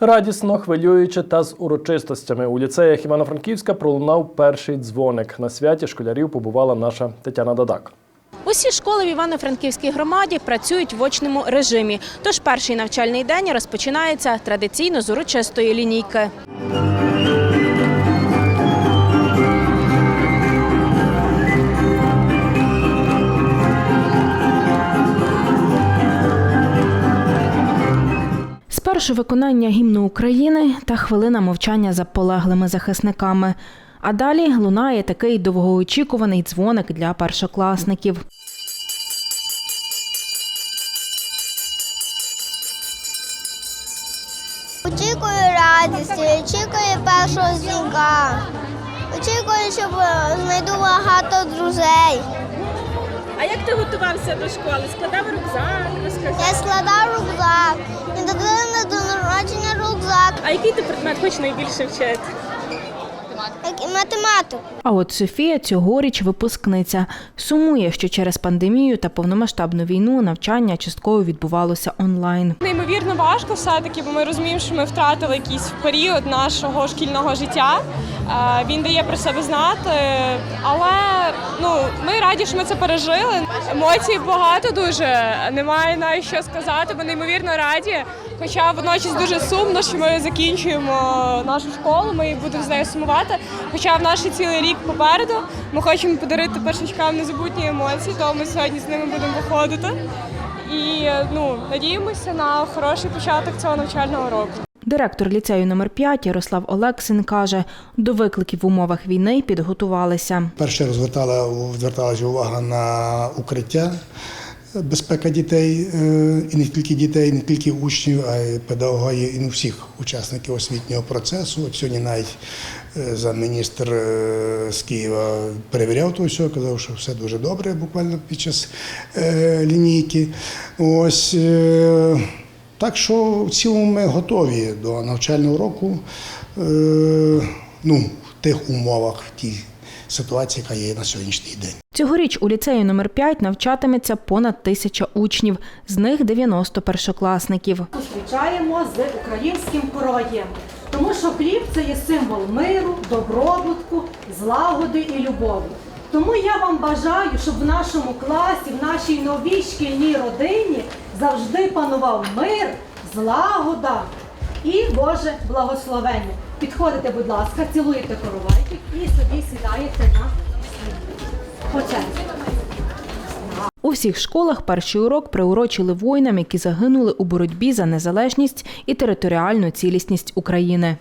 Радісно, хвилююче та з урочистостями у ліцеях Івано-Франківська пролунав перший дзвоник. На святі школярів побувала наша Тетяна Дадак. Усі школи в Івано-Франківській громаді працюють в очному режимі. Тож перший навчальний день розпочинається традиційно з урочистої лінійки. Спершу виконання гімну України та хвилина мовчання за полеглими захисниками. А далі лунає такий довгоочікуваний дзвоник для першокласників. Очікую радісті, очікую першого дзвінка. Очікую, що знайду багато друзей. А як ти готувався до школи? Складав рюкзак, розкажи. Я складав рюкзак. Додали до народження рюкзак, А який ти предмет хочеш найбільше вчити? Як і математику. А от Софія цьогоріч випускниця. Сумує, що через пандемію та повномасштабну війну навчання частково відбувалося онлайн. Неймовірно важко все-таки, бо ми розуміємо, що ми втратили якийсь період нашого шкільного життя. Е, Він дає про себе знати, але ну ми раді, що ми це пережили. Емоцій багато дуже. Немає навіть що сказати. Ми неймовірно раді. Хоча водночас дуже сумно, що ми закінчуємо нашу школу. Ми будемо з нею сумувати. Хоча в наш цілий рік попереду ми хочемо подарити першачкам незабутні емоції, тому ми сьогодні з ними будемо виходити. І ну надіємося на хороший початок цього навчального року. Директор ліцею номер 5 Ярослав Олексин каже, до викликів в умовах війни підготувалися. Перше розвертала зверталася увага на укриття, безпека дітей, е, і не тільки дітей, не тільки учнів, а й педагогів, і всіх учасників освітнього процесу. От сьогодні навіть е, замміністр е, з Києва перевіряв то все, казав, що все дуже добре, буквально під час лінійки. Ось. Так що в цілому ми готові до навчального року ну, в тих умовах, в тій ситуації, яка є на сьогоднішній день. Цьогоріч у ліцею номер 5 навчатиметься понад тисяча учнів, з них 90 першокласників. зустрічаємо з українським короєм. Тому що хліб це є символ миру, добробутку, злагоди і любові. Тому я вам бажаю, щоб в нашому класі, в нашій новій шкільній родині завжди панував мир, злагода і Боже благословення. Підходите, будь ласка, цілуєте коровайчик і собі сідаєте на початку. У всіх школах перший урок приурочили воїнам, які загинули у боротьбі за незалежність і територіальну цілісність України.